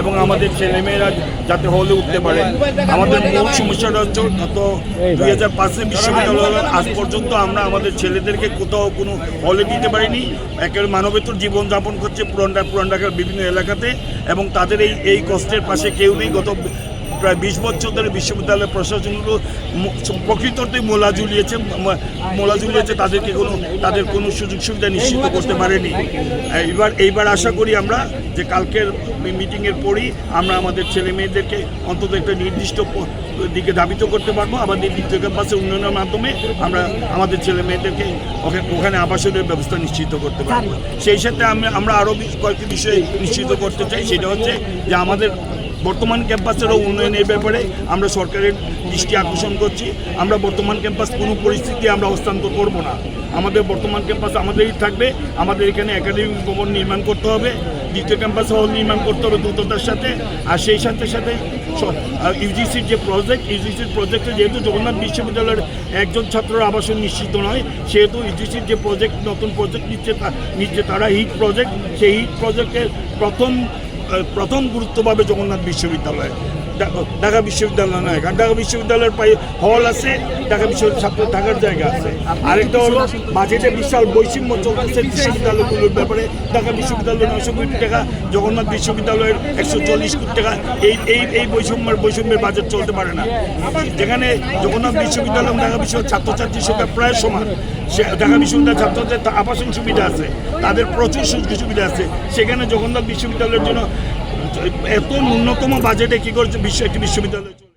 এবং আমাদের ছেলেমেয়েরা যাতে হলে উঠতে পারে। আমাদের মূল সমস্যাটা হচ্ছে গত দুই হাজার পাঁচে বিশ্ববিদ্যালয় আজ পর্যন্ত আমরা আমাদের ছেলেদেরকে কোথাও কোনো হলে দিতে পারিনি। একের মানবেতর জীবনযাপন করছে পুরান ঢা- পুরান ঢাকার বিভিন্ন এলাকাতে এবং তাদের এই এই কষ্টের পাশে কেউ নেই। গত প্রায় বিশ বছর ধরে বিশ্ববিদ্যালয় প্রশাসনগুলো প্রকৃততেই মোলা ঝুলিয়েছে মোলা ঝুলিয়েছে। তাদেরকে কোনো তাদের কোনো সুযোগ সুবিধা নিশ্চিত করতে পারেনি। এইবার এইবার আশা করি আমরা যে কালকের মিটিংয়ের পরই আমরা আমাদের ছেলে মেয়েদেরকে অন্তত একটা নির্দিষ্ট দিকে ধাবিত করতে পারব। আমাদের দ্বিতীয় ক্যাম্পাসের উন্নয়নের মাধ্যমে আমরা আমাদের ছেলে মেয়েদেরকে ওখানে ওখানে আবাসনের ব্যবস্থা নিশ্চিত করতে পারব। সেই সাথে আমি আমরা আরও কয়েকটি বিষয় নিশ্চিত করতে চাই। সেটা হচ্ছে যে আমাদের বর্তমান ক্যাম্পাসেরও উন্নয়নের ব্যাপারে আমরা সরকারের দৃষ্টি আকর্ষণ করছি। আমরা বর্তমান ক্যাম্পাস কোনো পরিস্থিতি আমরা হস্তান্তর করব না। আমাদের বর্তমান ক্যাম্পাস আমাদেরই থাকবে। আমাদের এখানে একাডেমিক ভবন নির্মাণ করতে হবে। দ্বিতীয় ক্যাম্পাস হল নির্মাণ করতে হবে দ্রুততার সাথে। আর সেই সাথে সাথে ইউজিসির যে প্রজেক্ট ইউজিসির প্রজেক্টে যেহেতু জগন্নাথ বিশ্ববিদ্যালয়ের একজন ছাত্রের আবাসন নিশ্চিত নয়, সেহেতু ইউজিসির যে প্রজেক্ট নতুন প্রজেক্ট নিচ্ছে নিচ্ছে তারা হিট প্রজেক্ট সেই হিট প্রজেক্টের প্রথম প্রথম গুরুত্ব পাবে জগন্নাথ বিশ্ববিদ্যালয়। ঢাকা বিশ্ববিদ্যালয় নয় কারণ ঢাকা বিশ্ববিদ্যালয়ের পায়ে হল আছে, ঢাকা বিশ্ববিদ্যালয় ছাত্র থাকার জায়গা আছে। আরেকটা হলো, বাজেটে বিশাল বৈষম্য চলতেছে বিশ্ববিদ্যালয়গুলোর ব্যাপারে। ঢাকা বিশ্ববিদ্যালয় নয়শো কোটি টাকা, জগন্নাথ বিশ্ববিদ্যালয়ের একশো চল্লিশ কোটি টাকা। এই এই এই বৈষম্যের বৈষম্যের বাজেট চলতে পারে না। যেখানে জগন্নাথ বিশ্ববিদ্যালয় ঢাকা বিশ্ববিদ্যালয় ছাত্রছাত্রীর সংখ্যা প্রায় সমান। সে ঢাকা বিশ্ববিদ্যালয়ের ছাত্রদের আবাসন সুবিধা আছে, তাদের প্রচুর সুযোগ সুবিধা আছে। সেখানে জগন্নাথ বিশ্ববিদ্যালয়ের জন্য এত ন্যূনতম বাজেটে কি করছে বিশ্ব একটি বিশ্ববিদ্যালয়